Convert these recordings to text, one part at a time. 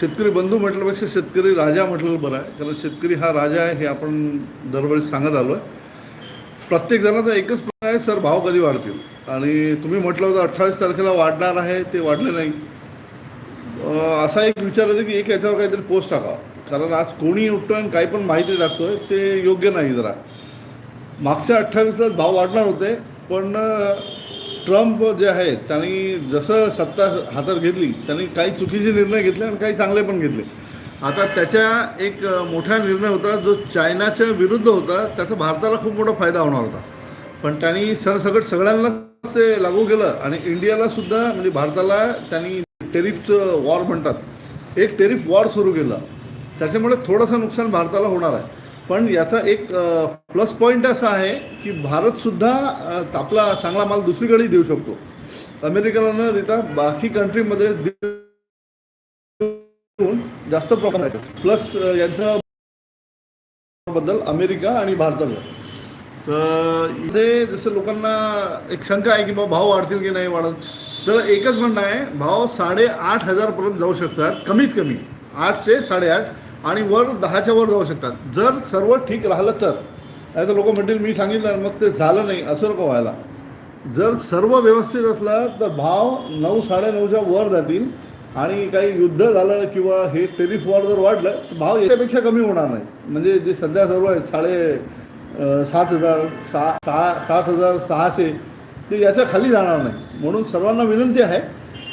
शेतकरी बंधू म्हटल्यापेक्षा शेतकरी राजा म्हटलेलं बरं आहे. कारण शेतकरी हा राजा आहे हे आपण दरवेळेस सांगत आलो आहे प्रत्येक जणाचा एकच प्रश्न आहे सर भाव कधी वाढतील? आणि तुम्ही म्हटलं होतं अठ्ठावीस तारखेला वाढणार आहे ते वाढले नाही. असा एक विचार येतो की एक याच्यावर काहीतरी पोस्ट टाका कारण आज कोणी उठतो आणि काही पण माहिती टाकतोय ते योग्य नाही जरा. मागच्या अठ्ठावीसला भाव वाढणार होते पण ट्रम्प जे आहेत त्यांनी जसं सत्ता हातात घेतली त्यांनी काही चुकीचे निर्णय घेतले आणि काही चांगले पण घेतले. आता त्याच्या एक मोठा निर्णय होता जो चायनाच्या विरुद्ध होता त्याचा भारताला खूप मोठा फायदा होणार होता. पण त्यांनी सरसकट सगळ्यांनाच ते लागू केलं आणि इंडियाला सुद्धा म्हणजे भारताला त्यांनी टेरिफचं वॉर म्हणतात एक टेरिफ वॉर सुरू केलं. त्याच्यामुळे थोडंसं नुकसान भारताला होणार आहे. पण याचा एक प्लस पॉईंट असा आहे की भारतसुद्धा आपला चांगला माल दुसरीकडेही देऊ शकतो. अमेरिकेला न देता बाकी कंट्रीमध्ये जास्त प्रमाणात प्लस यांचं बद्दल अमेरिका आणि भारताचं. तर इथे जसं लोकांना एक शंका आहे की बा भाव वाढतील की नाही वाढत तर एकच म्हणणं आहे भाव साडेआठ हजारपर्यंत जाऊ शकतात कमीत कमी. आठ ते साडेआठ आणि वर दहाच्या वर जाऊ शकतात. जर सर्व ठीक राहिलं तर नाही तर लोक म्हणतील मी सांगितलं मग ते झालं नाही. असं नको व्हायला. जर सर्व व्यवस्थित असलं तर भाव नऊ साडेनऊच्या वर जातील. आणि काही युद्ध झालं किंवा हे टेरिफ वॉर जर वाढलं तर भाव याच्यापेक्षा कमी होणार नाही. म्हणजे जे सध्या सर्व आहे साडे सात हजार सहा सहा सात हजार सहाशे ते याच्या खाली जाणार नाही. म्हणून सर्वांना विनंती आहे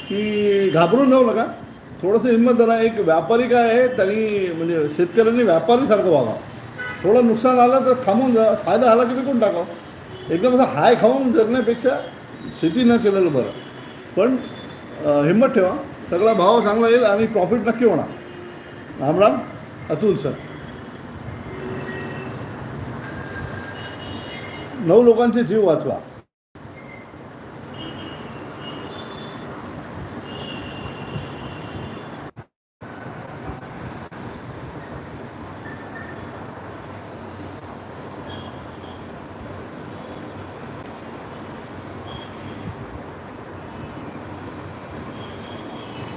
की घाबरून जाऊ नका. थोडंसं हिंमत जरा एक व्यापारी काय आहे त्यांनी म्हणजे शेतकऱ्यांनी व्यापारीसारखं वागावं थोडं नुकसान आलं तर थांबून जा. फायदा आला की विकून टाकावं. एकदम असं हाय खाऊन जगण्यापेक्षा शेती न केलेलं बरं. पण हिंमत ठेवा. सगळा भाव चांगला येईल आणि प्रॉफिट नक्की होणार. राम राम. अतुल सर. नऊ लोकांचे जीव वाचवा.